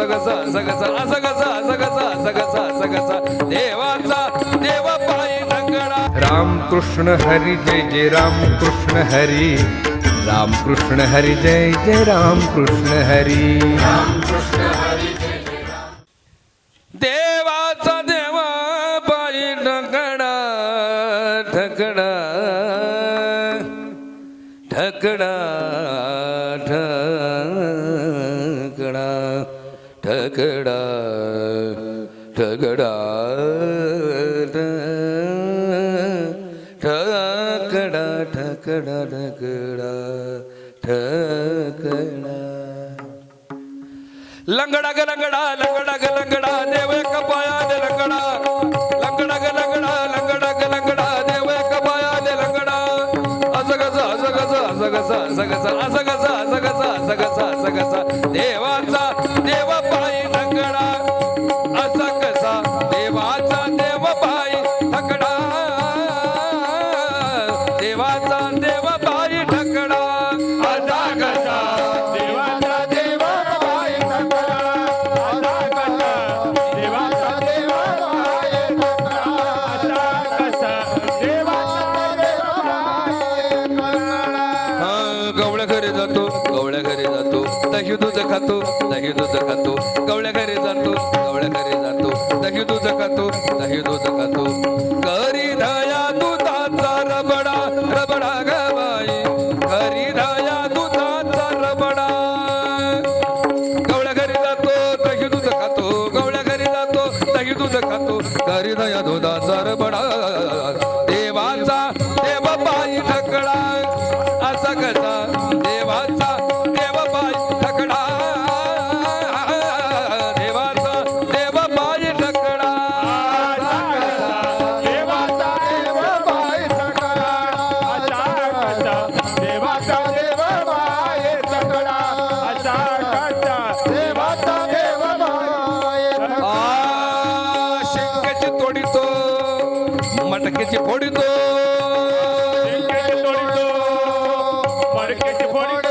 सगस सगस असगस असगस असगस असगस. देवाचा देवा पायी रंगडा रामकृष्ण हरी जय जय रामकृष्ण हरी. रामकृष्ण हरी जय जय रामकृष्ण हरी. हरी देवाचा देवा पायी ढकडा ढकडा ढकडा ढ ठगडा ठगडा ठकडा ठकडा ठकडा ठकडा लंगडा ग लंगडा लंगडा ग लंगडा देव कपाया दे लंगडा. लंगडा ग लंगडा लंगडा ग लंगडा देव कपाया दे लंगडा. असं कसं असं कसं असं कसं असं कसं असं कसं असं कसं असं कसं असं कसं. दही दूध खातो दही दूध खातो गवळ्या घरी जातो गवळ्या घरी जातो दही दूध खातो दही दूध खातो दूध खातो घरी दया दुधाचा रबडा देवाचा देव बाई ठकडा असा कसा ಮಡಕೆಚ್ಚಿ ಪೋಡಿದ್ದು ಮಡಕೆಚ್ಚಿ ಪೋಡಿದ್ದು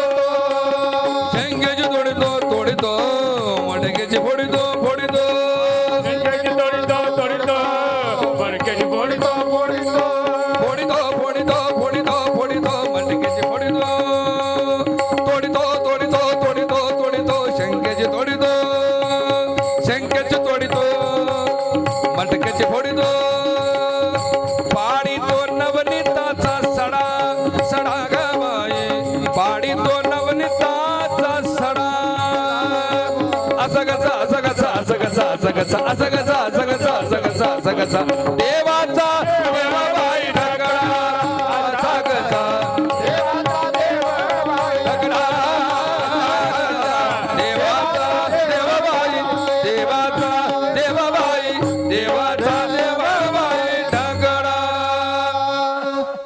असगचा असगचा कसा असगचा असगचा असगचा कसा देवाचा